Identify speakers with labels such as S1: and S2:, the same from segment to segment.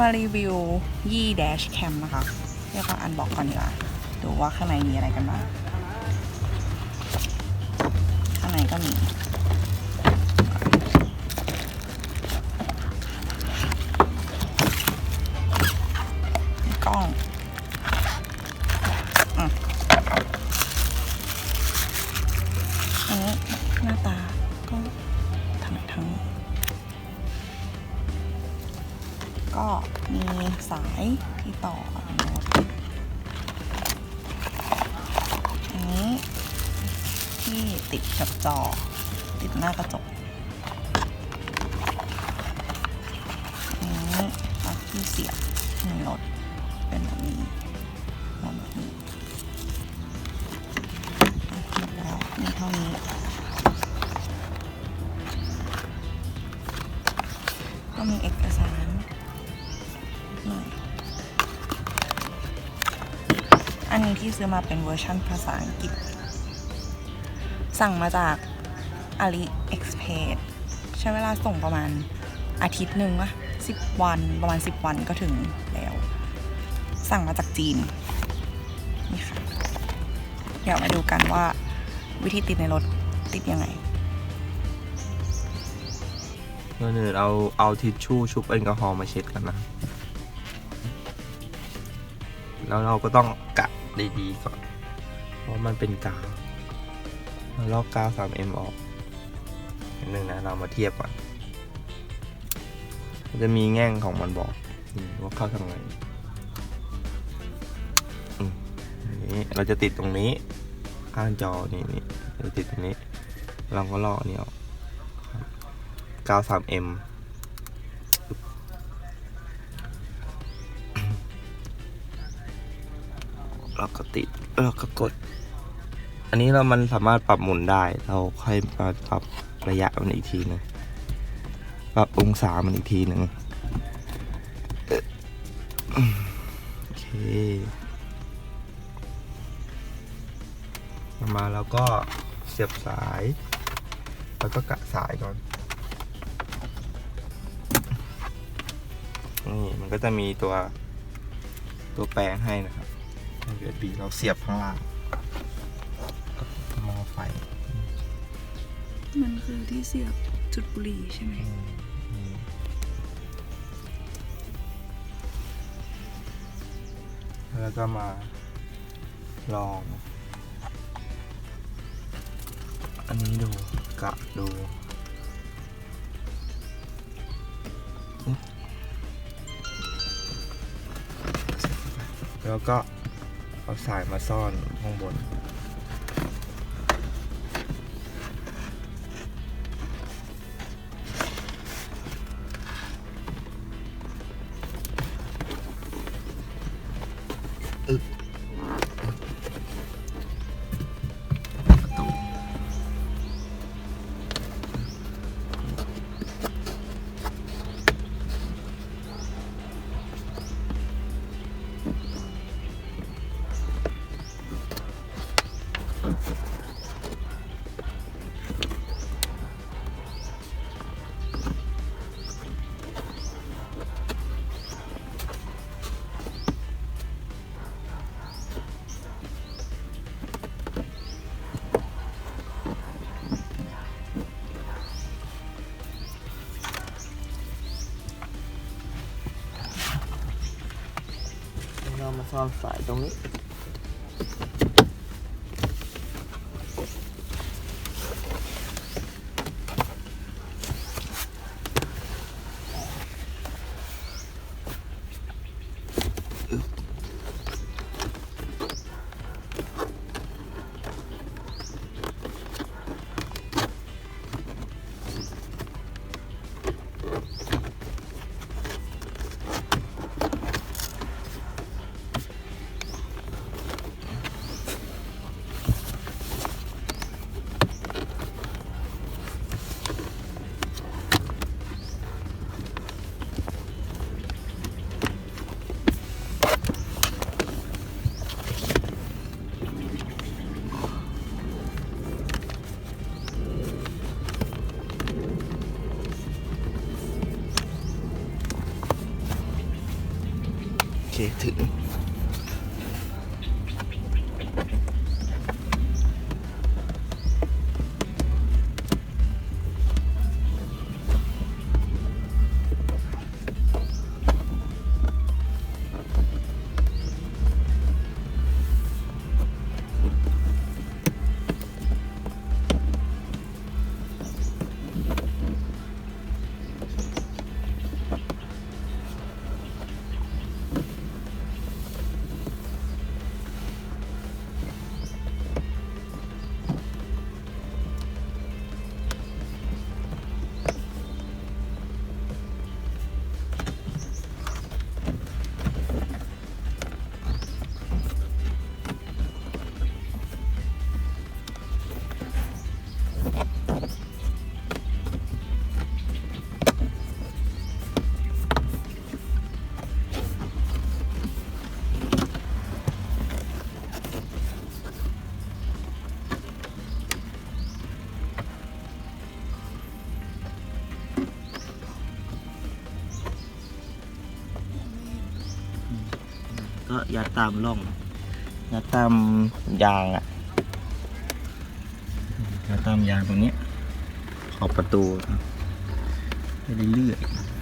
S1: มารีวิวยี่แดชแคมนะคะเรียกว่าอันบอกก่อนดีกว่าดูว่าข้างในมีอะไรกันบ้าง ข้างในก็มี สายที่ต่อกับโน้ตอันนี้ที่ติดกับจอ ติดหน้ากระจกอันนี้ที่เสียบในรถ อันนี้ที่ซื้อมาเป็นเวอร์ชันภาษาอังกฤษ สั่งมาจาก AliExpress ใช้เวลาส่งประมาณอาทิตย์หนึ่งวะสิบวันประมาณสิบวันก็ถึงแล้ว สั่งมาจากจีน นี่ค่ะ เดี๋ยวมาดูกันว่าวิธีติดในรถติดยังไง
S2: เมื่ออื่นเอาเอาทิชชู่ชุบแอลกอฮอล์มาเช็ดกันนะ แล้วเราก็ต้องกะ ได้ดีก่อนเพราะมันเป็นกาวเราลอกกาว 3M ออกนิดนึงนะเรามาเทียบก่อนมันจะมีแง่งของมันบอกว่าเข้าทางไหนอืมอันนี้เราจะติดตรงนี้ข้างจอนี่นี่เราติดตรงนี้ เราก็ลอกนนี้ออก 93M เราก็ติดเราก็กด อันนี้เรามันสามารถปรับหมุนได้ เราค่อยมาปรับระยะมันอีกทีหนึงปรับองศามันอีกทีหนึ่งโอเคมาเราก็เสียบสาย แล้วก็กะสายก่อน นี่มันก็จะมีตัวตัวแปลงให้นะครับ USB เราเสียบข้างล่างกับหม้อไฟ
S1: มันคือที่เสียบจุดบุหรี่ใช่ไหม
S2: นี่แล้วก็มาลอง อันนี้ดูกะดูอุ๊ยแล้วก็ เอาสายมาซ่อนข้างบนเร ซ่อนสายตรงนี้ เคถึง ก็ยัดตามร่องยัดตามยางอะยัดตามยางตรงนี้ ขอบประตูไปเรื่อยๆ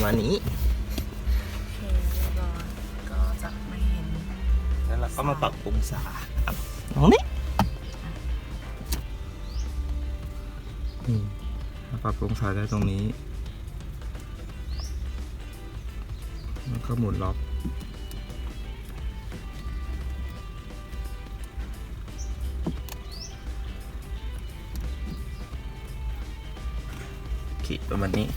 S2: ประมาณนี้
S1: โอเคเรียบร้อยก็จะไม่เห็น
S2: แล้วเราก็มาปรับองศาครับตรงนี้นี่มาปรับองศาได้ตรงนี้แล้วก็หมุนล็อกโอเคประมาณนี้